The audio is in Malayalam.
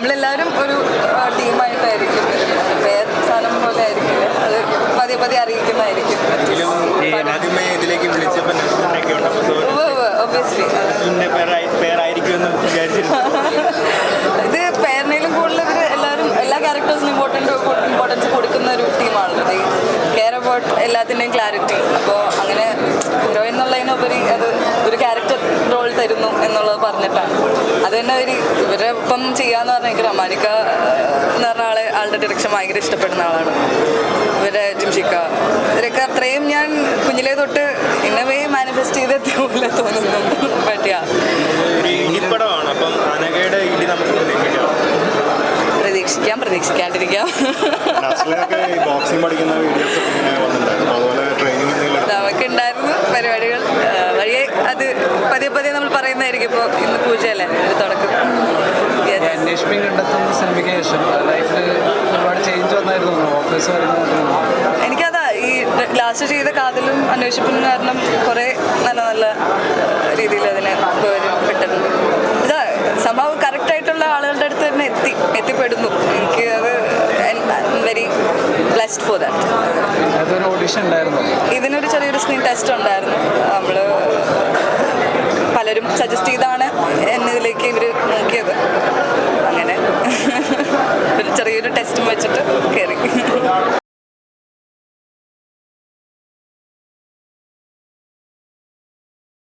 നമ്മളെല്ലാവരും ഒരു ടീമായിട്ടായിരിക്കും. വേറെ സാധനം പോലെ ആയിരിക്കില്ല? അത് പതിയെ പതിയെ അറിയിക്കുന്നതായിരിക്കും. ഇത് പേരിനേലും കൂടുതൽ ഇവർ എല്ലാവരും എല്ലാ ക്യാരക്ടേഴ്സിനും ഇമ്പോർട്ടന്റ് ഇമ്പോർട്ടൻസ് കൊടുക്കുന്ന ഒരു ടീമാണല്ലോ ഈ കെയർ അബൌട്ട് എല്ലാത്തിന്റെയും ക്ലാരിറ്റി അപ്പോൾ അങ്ങനെ ഹീറോ എന്നുള്ളതിനുപരി അത് ഒരു ക്യാരക്ടർ റോൾ തരുന്നു എന്നുള്ളത് പറഞ്ഞിട്ടാണ്. ഒരു ഇവരെ ഒപ്പം ചെയ്യാന്ന് പറഞ്ഞാൽ എനിക്ക് റമാനിക്ക എന്ന് പറഞ്ഞ ആളെ ആളുടെ ഡയറക്ഷൻ ഭയങ്കര ഇഷ്ടപ്പെടുന്ന ആളാണ്. ഇവരെ ജിംഷിക്ക. ഇവരൊക്കെ അത്രയും ഞാൻ കുഞ്ഞിലേ തൊട്ട് ഇന്നവേ മാനിഫെസ്റ്റ് ചെയ്തെത്തിയ പോലെ തോന്നുന്നു പറ്റിയ പ്രതീക്ഷിക്കാം. പ്രതീക്ഷിക്കാം പ്രതീക്ഷിക്കാണ്ടിരിക്കാം. ബോക്സിംഗ് പഠിക്കുന്ന വീഡിയോസ് അതുപോലെ ട്രെയിനിങ് നമുക്കുണ്ടായിരുന്നു പരിപാടികൾ. വഴിയെ അത് പതിയെ പതിയെ നമ്മൾ പറയുന്നതായിരിക്കും ഇപ്പോൾ ഇന്ന് പൂജയല്ലേ? ഒരു തുടക്കം. അന്വേഷണം കണ്ടെത്തുന്ന സിനിമയ്ക്ക് ശേഷം ലൈഫിൽ ഒരുപാട് ചേഞ്ച് വന്നായിരുന്നു ഓഫീസ് എനിക്കതാ ഈ ലാസ്റ്റ് ചെയ്ത കാതലും അന്വേഷിപ്പിനും കാരണം കുറേ നല്ല നല്ല രീതിയിൽ അതിനെ പെട്ടിട്ടുണ്ട്. ഇതാ സംഭവം കറക്റ്റായിട്ടുള്ള ആളുകളുടെ അടുത്ത് തന്നെ എത്തി എത്തിപ്പെടുന്നു. എനിക്ക് അത് വെരി ബ്ലെസ്ഡ് ഫോർ ദാറ്റ് ഇതിനൊരു ചെറിയൊരു സ്ക്രീൻ ടെസ്റ്റ് ഉണ്ടായിരുന്നു. നമ്മൾ സജസ്റ്റ് ചെയ്താണ്